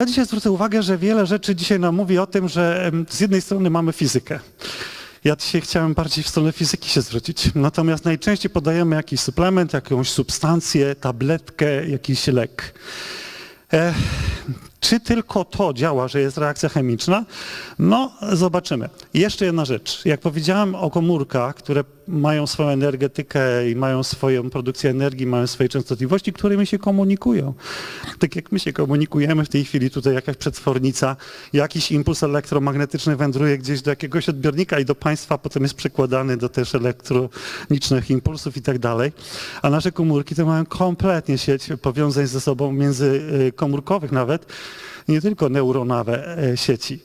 Ja dzisiaj zwrócę uwagę, że wiele rzeczy dzisiaj nam mówi o tym, że z jednej strony mamy fizykę. Ja dzisiaj chciałem bardziej w stronę fizyki się zwrócić. Natomiast najczęściej podajemy jakiś suplement, jakąś substancję, tabletkę, jakiś lek. Czy tylko to działa, że jest reakcja chemiczna? No, zobaczymy. Jeszcze jedna rzecz. Jak powiedziałem o komórkach, które mają swoją energetykę i mają swoją produkcję energii, mają swoje częstotliwości, którymi się komunikują. Tak jak my się komunikujemy w tej chwili, tutaj jakaś przetwornica, jakiś impuls elektromagnetyczny wędruje gdzieś do jakiegoś odbiornika i do państwa, potem jest przekładany do też elektronicznych impulsów i tak dalej. A nasze komórki to mają kompletnie sieć powiązań ze sobą międzykomórkowych nawet, nie tylko neuronowe e, sieci.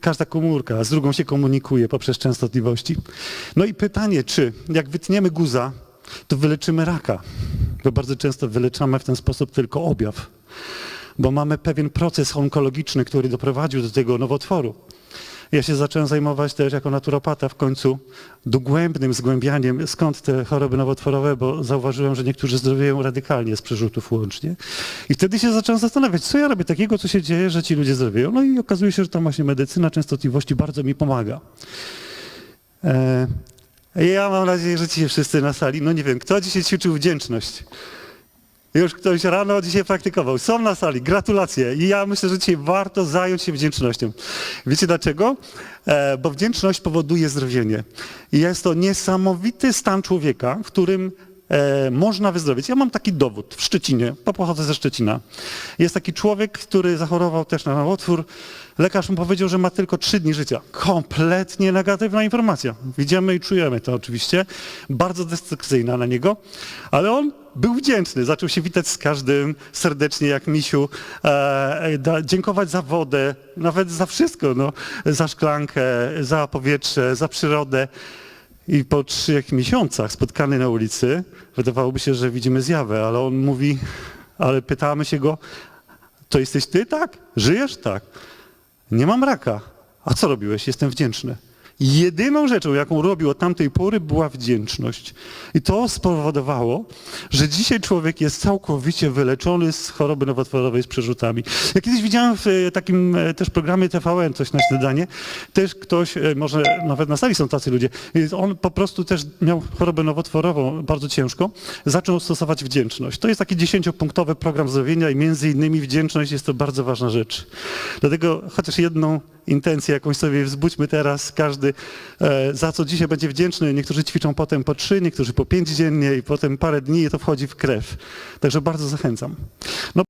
Każda komórka z drugą się komunikuje poprzez częstotliwości. No i pytanie, czy jak wytniemy guza, to wyleczymy raka? Bo bardzo często wyleczamy w ten sposób tylko objaw, bo mamy pewien proces onkologiczny, który doprowadził do tego nowotworu. Ja się zacząłem zajmować też jako naturopata w końcu dogłębnym zgłębianiem, skąd te choroby nowotworowe, bo zauważyłem, że niektórzy zdrowieją radykalnie z przerzutów łącznie. I wtedy się zacząłem zastanawiać, co ja robię takiego, co się dzieje, że ci ludzie zdrowieją. No i okazuje się, że tam właśnie medycyna częstotliwości bardzo mi pomaga. E, ja mam nadzieję, że ci wszyscy na sali, no nie wiem, kto dzisiaj ćwiczył wdzięczność? Już ktoś rano dzisiaj praktykował. Są na sali, gratulacje. I ja myślę, że dzisiaj warto zająć się wdzięcznością. Wiecie dlaczego? E, bo wdzięczność powoduje zdrowienie. I jest to niesamowity stan człowieka, w którym e, można wyzdrowieć. Ja mam taki dowód w Szczecinie, bo pochodzę ze Szczecina. Jest taki człowiek, który zachorował też na nowotwór. Lekarz mu powiedział, że ma tylko trzy dni życia. Kompletnie negatywna informacja. Widzimy i czujemy to oczywiście. Bardzo destrukcyjna na niego, ale on był wdzięczny. Zaczął się witać z każdym serdecznie jak misiu, e, da, dziękować za wodę, nawet za wszystko, no, za szklankę, za powietrze, za przyrodę. I po trzech miesiącach spotkany na ulicy, wydawałoby się, że widzimy zjawę, ale on mówi, ale pytamy się go, to jesteś ty? Tak. Żyjesz? Tak. Nie mam raka. A co robiłeś? Jestem wdzięczny. Jedyną rzeczą, jaką robił od tamtej pory, była wdzięczność. I to spowodowało, że dzisiaj człowiek jest całkowicie wyleczony z choroby nowotworowej z przerzutami. Ja kiedyś widziałem w e, takim e, też programie TVN coś na śniadanie, też ktoś, e, może nawet na sali są tacy ludzie, on po prostu też miał chorobę nowotworową bardzo ciężką, zaczął stosować wdzięczność. To jest taki dziesięciopunktowy program zdrowienia i między innymi wdzięczność jest to bardzo ważna rzecz. Dlatego chociaż jedną intencję jakąś sobie wzbudźmy teraz, każdy, e, za co dzisiaj będzie wdzięczny. Niektórzy ćwiczą potem po trzy, niektórzy po pięć dziennie i potem parę dni i to wchodzi w krew. Także bardzo zachęcam. No,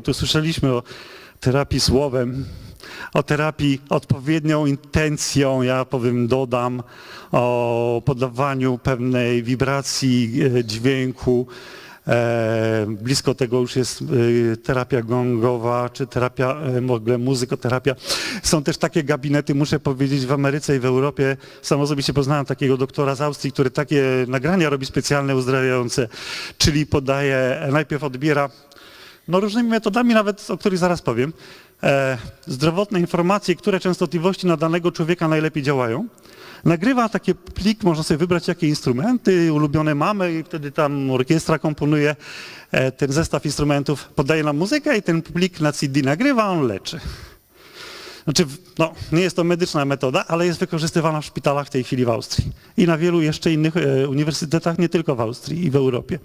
tu słyszeliśmy o terapii słowem, o terapii odpowiednią intencją, ja powiem, dodam, o podawaniu pewnej wibracji e, dźwięku. E, blisko tego już jest e, terapia gongowa, czy terapia, e, w ogóle muzykoterapia. Są też takie gabinety, muszę powiedzieć, w Ameryce i w Europie. Sam osobiście poznałem takiego doktora z Austrii, który takie nagrania robi specjalne, uzdrawiające, czyli podaje, najpierw odbiera no różnymi metodami, nawet o których zaraz powiem, zdrowotne informacje, które częstotliwości na danego człowieka najlepiej działają. Nagrywa taki plik, można sobie wybrać jakie instrumenty, ulubione mamy i wtedy tam orkiestra komponuje e, ten zestaw instrumentów, podaje nam muzykę i ten plik na CD nagrywa, on leczy. Znaczy, no, nie jest to medyczna metoda, ale jest wykorzystywana w szpitalach w tej chwili w Austrii i na wielu jeszcze innych e, uniwersytetach, nie tylko w Austrii i w Europie.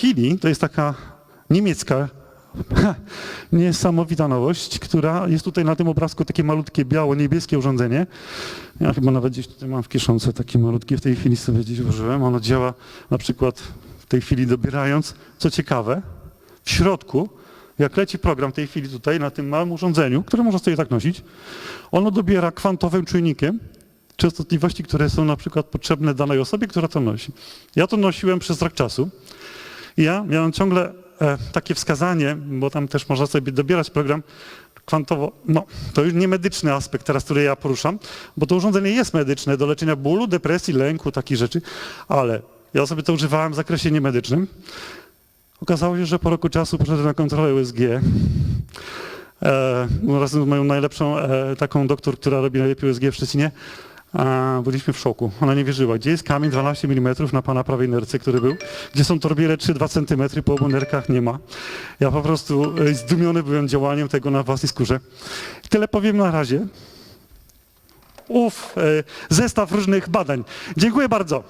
Kili to jest taka niemiecka niesamowita nowość, która jest tutaj na tym obrazku takie malutkie biało-niebieskie urządzenie. Ja chyba nawet gdzieś tutaj mam w kieszonce takie malutkie, w tej chwili sobie gdzieś włożyłem. Ono działa na przykład w tej chwili dobierając, co ciekawe, w środku, jak leci program w tej chwili tutaj na tym małym urządzeniu, które można sobie tak nosić, ono dobiera kwantowym czujnikiem częstotliwości, które są na przykład potrzebne danej osobie, która to nosi. Ja to nosiłem przez rok czasu. Ja miałem ciągle takie wskazanie, bo tam też można sobie dobierać program kwantowo, no to już nie medyczny aspekt teraz, który ja poruszam, bo to urządzenie jest medyczne do leczenia bólu, depresji, lęku, takich rzeczy, ale ja sobie to używałem w zakresie niemedycznym. Okazało się, że po roku czasu poszedłem na kontrolę USG. E, razem z moją najlepszą e, taką doktor, która robi najlepiej USG w Szczecinie. Byliśmy w szoku. Ona nie wierzyła. Gdzie jest kamień 12 mm na pana prawej nerce, który był? Gdzie są torbiele 3-2 cm po obu nerkach? Nie ma. Ja po prostu e, zdumiony byłem działaniem tego na własnej skórze. Tyle powiem na razie. Uf, e, zestaw różnych badań. Dziękuję bardzo.